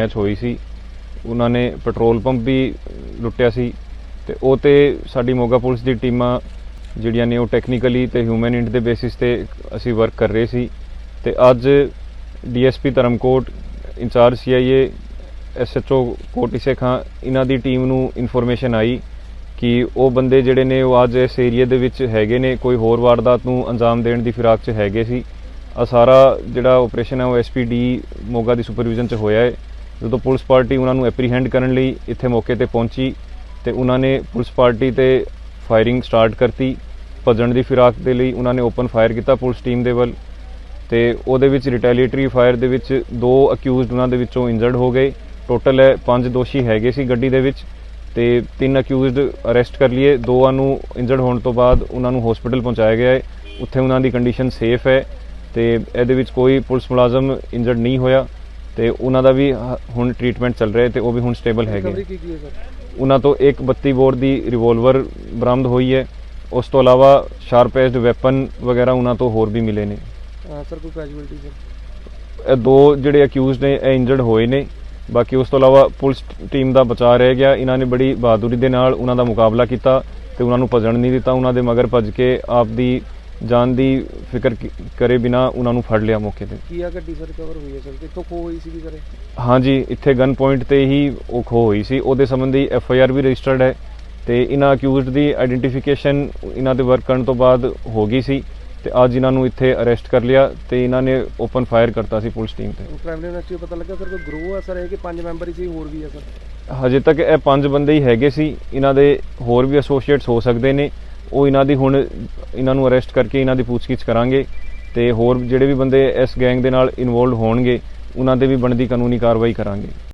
Match ਹੋਈ ਸੀ। ਉਹਨਾਂ ਨੇ ਪੈਟਰੋਲ ਪੰਪ ਵੀ ਲੁੱਟਿਆ ਸੀ ਤੇ ਉਹ ਤੇ ਸਾਡੀ ਮੋਗਾ ਪੁਲਿਸ ਦੀ ਟੀਮਾਂ ਜਿਹੜੀਆਂ ਨੇ ਉਹ ਟੈਕਨੀਕਲੀ ਤੇ ਹਿਊਮਨ ਇੰਟ ਦੇ ਬੇਸਿਸ ਤੇ ਅਸੀਂ ਵਰਕ ਕਰ ਰਹੇ ਸੀ। ਤੇ ਅੱਜ DSP Dharamkot, incharge CIA SHO Koti Khan ਇਹਨਾਂ ਦੀ ਟੀਮ ਨੂੰ ਇਨਫੋਰਮੇਸ਼ਨ ਆਈ ਕਿ ਉਹ ਬੰਦੇ ਜਿਹੜੇ ਨੇ ਉਹ ਅੱਜ ਇਸ ਏਰੀਆ ਦੇ ਵਿੱਚ ਹੈਗੇ ਨੇ, ਕੋਈ ਹੋਰ ਵਾਰਦਾਤ ਨੂੰ ਅੰਜਾਮ ਦੇਣ ਦੀ ਫਿਰਾਕ 'ਚ ਹੈਗੇ ਸੀ। ਆ ਸਾਰਾ ਜਿਹੜਾ ਆਪਰੇਸ਼ਨ ਹੈ ਉਹ ਐਸਪੀਡੀ ਮੋਗਾ ਦੀ ਸੁਪਰਵਿਜ਼ਨ 'ਚ ਹੋਇਆ ਹੈ। ਜਦੋਂ ਪੁਲਿਸ ਪਾਰਟੀ ਉਹਨਾਂ ਨੂੰ ਐਪਰੀਹੈਂਡ ਕਰਨ ਲਈ ਇੱਥੇ ਮੌਕੇ ਤੇ ਪਹੁੰਚੀ ਤੇ ਉਹਨਾਂ ਨੇ ਪੁਲਿਸ ਪਾਰਟੀ ਤੇ ਫਾਇਰਿੰਗ ਸਟਾਰਟ ਕਰਤੀ। ਭੱਜਣ ਦੀ ਫਿਰਾਕ ਦੇ ਲਈ ਉਹਨਾਂ ਨੇ ਓਪਨ ਫਾਇਰ ਕੀਤਾ ਪੁਲਿਸ ਟੀਮ ਦੇ ਵੱਲ ਤੇ ਉਹਦੇ ਵਿੱਚ ਰਿਟੈਲੀਏਟਰੀ ਫਾਇਰ ਦੇ ਵਿੱਚ ਦੋ ਅਕਿਊਜ਼ਡ ਉਹਨਾਂ ਦੇ ਵਿੱਚੋਂ ਇੰਜਰਡ ਹੋ ਗਏ। ਟੋਟਲ ਹੈ ਪੰਜ ਦੋਸ਼ੀ ਹੈਗੇ ਸੀ ਗੱਡੀ ਦੇ ਵਿੱਚ ਤੇ ਤਿੰਨ ਅਕਿਊਜ਼ਡ ਅਰੈਸਟ ਕਰ ਲਈਏ। ਦੋਆਂ ਨੂੰ ਇੰਜਰਡ ਹੋਣ ਤੋਂ ਬਾਅਦ ਉਹਨਾਂ ਨੂੰ ਹਸਪੀਟਲ ਪਹੁੰਚਾਇਆ ਗਿਆ ਹੈ। ਉੱਥੇ ਉਹਨਾਂ ਦੀ ਕੰਡੀਸ਼ਨ ਸੇਫ ਹੈ ਤੇ ਇਹਦੇ ਵਿੱਚ ਕੋਈ ਪੁਲਿਸ ਮੁਲਾਜ਼ਮ ਇੰਜਰਡ ਨਹੀਂ ਹੋਇਆ। ਤੇ ਉਹਨਾਂ ਦਾ ਵੀ ਹੁਣ ਟ੍ਰੀਟਮੈਂਟ ਚੱਲ ਰਿਹਾ ਹੈ ਤੇ ਉਹ ਵੀ ਹੁਣ ਸਟੇਬਲ ਹੈਗੇ ਉਹਨਾਂ ਤੋਂ ਇੱਕ 32 ਬੋਰ ਦੀ ਰਿਵੋਲਵਰ ਬਰਾਮਦ ਹੋਈ ਹੈ। ਉਸ ਤੋਂ ਇਲਾਵਾ ਸ਼ਾਰਪ ਐਜਡ ਵੈਪਨ ਵਗੈਰਾ ਉਹਨਾਂ ਤੋਂ ਹੋਰ ਵੀ ਮਿਲੇ ਨੇ। ਸਰ ਕੋਈ ਕੈਜੂਅਲਟੀ ਸਰ? ਇਹ ਦੋ ਜਿਹੜੇ ਅਕਿਊਜ਼ਡ ਨੇ ਇਹ ਇੰਜਰਡ ਹੋਏ ਨੇ। ਬਾਕੀ ਉਸ ਤੋਂ ਇਲਾਵਾ ਪੁਲਿਸ ਟੀਮ ਦਾ ਬਚਾਅ ਰਹਿ ਗਿਆ। ਇਹਨਾਂ ਨੇ ਬੜੀ ਬਹਾਦੁਰੀ ਦੇ ਨਾਲ ਉਹਨਾਂ ਦਾ ਮੁਕਾਬਲਾ ਕੀਤਾ ਤੇ ਉਹਨਾਂ ਨੂੰ ਭੱਜਣ ਨਹੀਂ ਦਿੱਤਾ। ਉਹਨਾਂ ਦੇ ਮਗਰ ਭੱਜ ਕੇ ਆਪਦੀ ਜਾਨ ਦੀ ਫਿਕਰ ਕੀ- ਕਰੇ ਬਿਨਾ ਉਹਨਾਂ ਨੂੰ ਫੜ ਲਿਆ ਮੌਕੇ ਤੇ। ਕੀ ਆ ਗੱਡੀ ਸਰ ਰਿਕਵਰ ਹੋਈ ਹੈ ਸਰ? ਕਿੱਥੋਂ ਖੋ ਹੋਈ ਸੀਗੀ ਸਰ ਇਹ? ਹਾਂਜੀ ਇੱਥੇ ਗਨ ਪੁਆਇੰਟ ਤੇ ਹੀ ਉਹ ਖੋ ਹੋਈ ਸੀ। ਉਹਦੇ ਸੰਬੰਧੀ ਐਫ ਆਈ ਆਰ ਵੀ ਰਜਿਸਟਰਡ ਹੈ ਤੇ ਇਹਨਾਂ ਅਕਿਊਜ਼ਡ ਦੀ ਆਇਡੈਂਟੀਫਿਕੇਸ਼ਨ ਇਹਨਾਂ ਦੇ ਵਰਕ ਕਰਨ ਤੋਂ ਬਾਅਦ ਹੋ ਗਈ ਸੀ ਤੇ ਅੱਜ ਇਹਨਾਂ ਨੂੰ ਇੱਥੇ ਅਰੈਸਟ ਕਰ ਲਿਆ ਤੇ ਇਹਨਾਂ ਨੇ ਓਪਨ ਫਾਇਰ ਕਰਤਾ ਸੀ ਪੁਲਿਸ ਟੀਮ ਤੇ। ਪ੍ਰਾਇਮਰੀ ਯੂਨੀਵਰਸਿਟੀ ਪਤਾ ਲੱਗਾ ਸਰ ਕੋਈ ਗਰੋਹ ਆ ਸਰ ਇਹ ਕਿ ਪੰਜ ਮੈਂਬਰ ਹੀ ਸੀ ਹੋਰ ਵੀ ਆ ਸਰ? ਹਜੇ ਤੱਕ ਇਹ ਪੰਜ ਬੰਦੇ ਹੀ ਹੈਗੇ ਸੀ। ਇਹਨਾਂ ਦੇ ਹੋਰ ਵੀ ਐਸੋਸੀਏਟਸ ਹੋ ਸਕਦੇ ਨੇ। ਉਹ ਇਹਨਾਂ ਦੀ ਹੁਣ ਇਹਨਾਂ ਨੂੰ ਅਰੈਸਟ ਕਰਕੇ ਇਹਨਾਂ ਦੀ ਪੁੱਛਗਿੱਛ ਕਰਾਂਗੇ ਤੇ ਹੋਰ ਜਿਹੜੇ ਵੀ ਬੰਦੇ ਇਸ ਗੈਂਗ ਦੇ ਨਾਲ ਇਨਵੋਲਡ ਹੋਣਗੇ, ਉਹਨਾਂ ਦੇ ਵੀ ਬਣਦੀ ਕਾਨੂੰਨੀ ਕਾਰਵਾਈ ਕਰਾਂਗੇ।